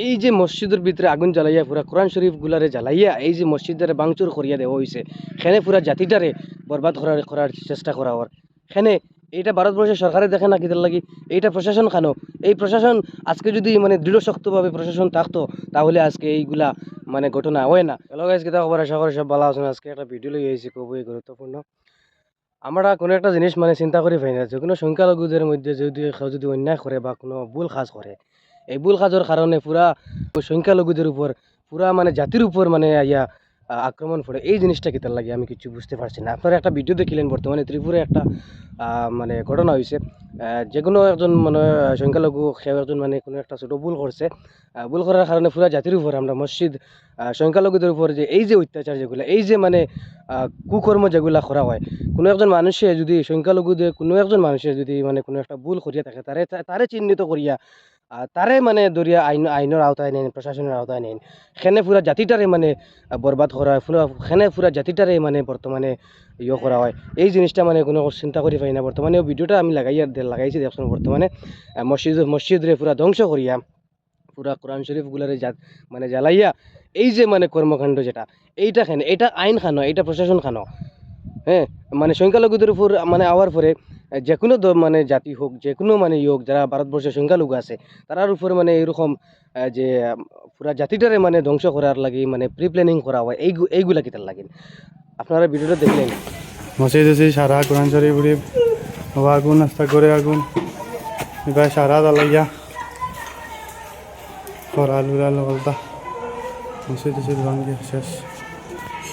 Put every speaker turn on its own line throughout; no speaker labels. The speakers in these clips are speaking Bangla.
এই যে মসজিদের ভিতরে আগুন জ্বালাইয়া পুরা কোরআন শরীফ গুলারে জ্বালাইয়া এই যে মসজিদের বাংচুর করিয়া দেওয়া হয়েছে সেখানে পুরা জাতিটারে বরবাদ করার করার চেষ্টা করা হওয়ার। সেখানে এইটা ভারতবর্ষের সরকারে দেখে না কিতার লাগি? এইটা প্রশাসন খানো। এই প্রশাসন আজকে যদি মানে দৃঢ় শক্তভাবে প্রশাসন থাকতো, তাহলে আজকে এইগুলা মানে ঘটনা হয় না। হ্যালো কিতা খবর? আশা সব ভালো আছেন। আজকে একটা ভিডিও লই আইছি, খুবই গুরুত্বপূর্ণ। আমরা কোনো একটা জিনিস মানে চিন্তা করি পাই না যে কোনো সংখ্যালঘুদের মধ্যে যদি যদি অন্যায় করে বা কোনো ভুল কাজ করে এই ভুল কাজের কারণে পুরা সংখ্যালঘুদের উপর পুরা মানে জাতির উপর মানে ইয়া আক্রমণ পড়ে এই জিনিসটা কিতার লাগে আমি কিছু বুঝতে পারছি না। আপনারা একটা ভিডিও দেখিলেন বর্তমানে ত্রিপুরায় একটা মানে ঘটনা হয়েছে যে কোনো একজন মানে সংখ্যালঘু, সেও একজন মানে কোনো একটা ছোটো ভুল করছে। ভুল করার কারণে পুরা জাতির উপর আমরা মসজিদ সংখ্যালঘুদের উপর যে এই যে অত্যাচার যেগুলো, এই যে মানে কুকর্ম যেগুলা করা হয়, কোনো একজন মানুষে যদি সংখ্যালঘুদের, কোনো একজন মানুষের যদি মানে কোনো একটা ভুল করিয়া থাকে, তারে তারে চিহ্নিত করিয়া তারে মানে দরিয়া আইন আইনের আওতায় নেন প্রশাসনের আওতায় নেন সেনে পুরা জাতিটারে মানে বরবাদ করা হয়। সেনে পুরা জাতিটারে মানে বর্তমানে ইয়ে করা হয়। এই জিনিসটা মানে কোনো চিন্তা করি পাই না। বর্তমানে ভিডিওটা আমি লাগাইয়া লাগাইছি দেখুন বর্তমানে মসজিদ মসজিদরে পুরা ধ্বংস করিয়া পুরা কোরআন শরীফগুলারে যা মানে জ্বালাইয়া। এই যে মানে কর্মকাণ্ড যেটা, এইটা খানো এটা আইন খানো এটা প্রশাসন খানো। হ্যাঁ মানে সংখ্যালঘুদের উপর মানে আওয়ার পরে যে কোনো মানে জাতি হোক যে কোনো মানে হোক যারা ভারতবর্ষের সংখ্যালঘু আছে তারার উপর মানে এরকম যে পুরা জাতিটারে মানে ধ্বংস করার লাগে মানে প্রি প্ল্যানিং করা হয় এই এইগুলা কিতার লাগে। আপনারা ভিডিওটা দেখলেন
মসজিদ আছে সারা কোরআন শরীফ আগুন আস্তা করে আগুন এবার সারা জ্বালাইয়া করাল উড়াল বলতা মসজিদ ভাঙ্গি শেষ।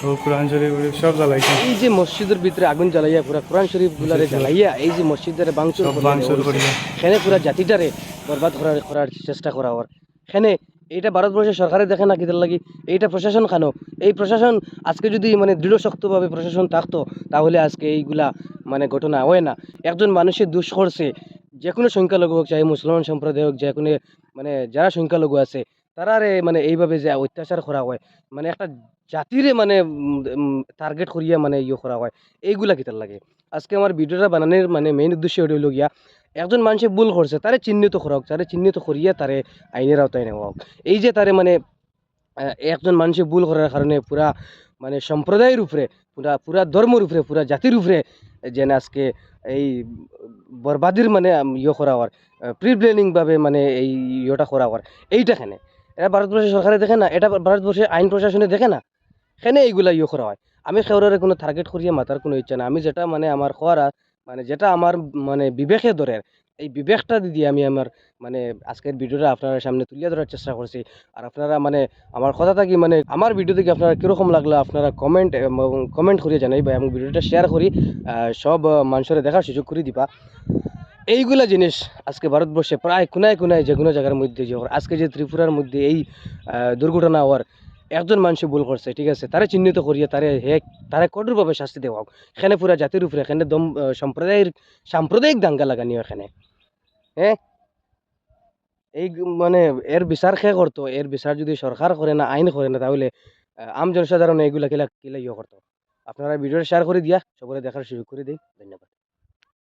ও কোরআন শরীফ সব জ্বালাইছে
এই যে মসজিদের ভিতরে আগুন জ্বালাইয়া পুরা কোরআন শরীফ গুলারে জ্বালাইয়া এই যে মসজিদের বাংচুর
সব করিয়া
সেখানে পুরা জাতিটারে বরবাদ করার করার চেষ্টা করা হওয়ার সেখানে এইটা ভারতবর্ষের সরকারে দেখে না লাগি এইটা প্রশাসন খানো। এই প্রশাসন আজকে যদি মানে দৃঢ় শক্তভাবে প্রশাসন থাকতো তাহলে আজকে এইগুলা মানে ঘটনা হয় না। একজন মানুষের দুষ করছে যে কোনো সংখ্যালঘু হোক চাই মুসলমান সম্প্রদায় হোক যে কোনো মানে যারা সংখ্যালঘু আছে তারারে মানে এইভাবে যে অত্যাচার করা হয় মানে একটা জাতিরে মানে টার্গেট করিয়া মানে ইয়ে করা হয়, এইগুলা কিতার লাগে? আজকে আমার ভিডিওটা বানানোর মানে মেইন উদ্দেশ্য হইল গিয়া, একজন মানুষে ভুল করছে, তারে চিহ্নিত করা হোক তারে চিহ্নিত করিয়া তারে আইনের আওতায় নেওয়া হোক। এই যে তারে মানে একজন মানুষে ভুল করার কারণে পুরা মানে সম্প্রদায়ের উপরে, পুরা পুরা ধর্মের উপরে, পুরা জাতির উপরে যেন আজকে এই বরবাদির মানে ইয়ে করা হওয়ার প্রি প্ল্যানিংভাবে মানে এই ইয়েটা করা হওয়ার এইটা খানে এটা ভারতবর্ষের সরকারে দেখে না, এটা ভারতবর্ষের আইন প্রশাসনে দেখে না। সেখানে এইগুলা ইয়ে করা হয়? আমি খেউরারে কোনো টার্গেট করিয়া মাতার কোনো ইচ্ছা না আমি যেটা মানে আমার খোয়ারা মানে যেটা আমার মানে বিবেকে ধরে এই বিবেকটা দিয়ে আমি আমার মানে আজকের ভিডিওটা আপনার সামনে তুলিয়ে ধরার চেষ্টা করছি। আর আপনারা মানে আমার কথা থাকি মানে আমার ভিডিও থেকে আপনারা কীরকম লাগল আপনারা কমেন্ট কমেন্ট করিয়ে জানাইবা এবং ভিডিওটা শেয়ার করি সব মানুষের দেখার সুযোগ করে দিবা। এইগুলা জিনিস আজকে ভারতবর্ষে প্রায় কোনায় কোনায় যে কোনো জায়গার মধ্যে যে আজকে যে ত্রিপুরার মধ্যে এই দুর্ঘটনা হওয়ার একজন মানুষ ভুল করছে, ঠিক আছে? তারে চিহ্নিত করিয়ে তারে হে, তারে কঠোরভাবে শাস্তি দেওয়া হোক। এখানে পুরা জাতির উপরে, এখানে দম সম্প্রদায়ের, সাম্প্রদায়িক দাঙ্গা লাগানি এখানে। হ্যাঁ? এই মানে এর বিচার খে করতো? এর বিচার যদি সরকার করে না, আইন করে না, তাহলে আম জনসাধারণ এগুলা কিলা কিলা ইয়ে করতো। আপনারা ভিডিওটা শেয়ার করে দিয়া সবাই দেখার সুযোগ করে দিই ধন্যবাদ।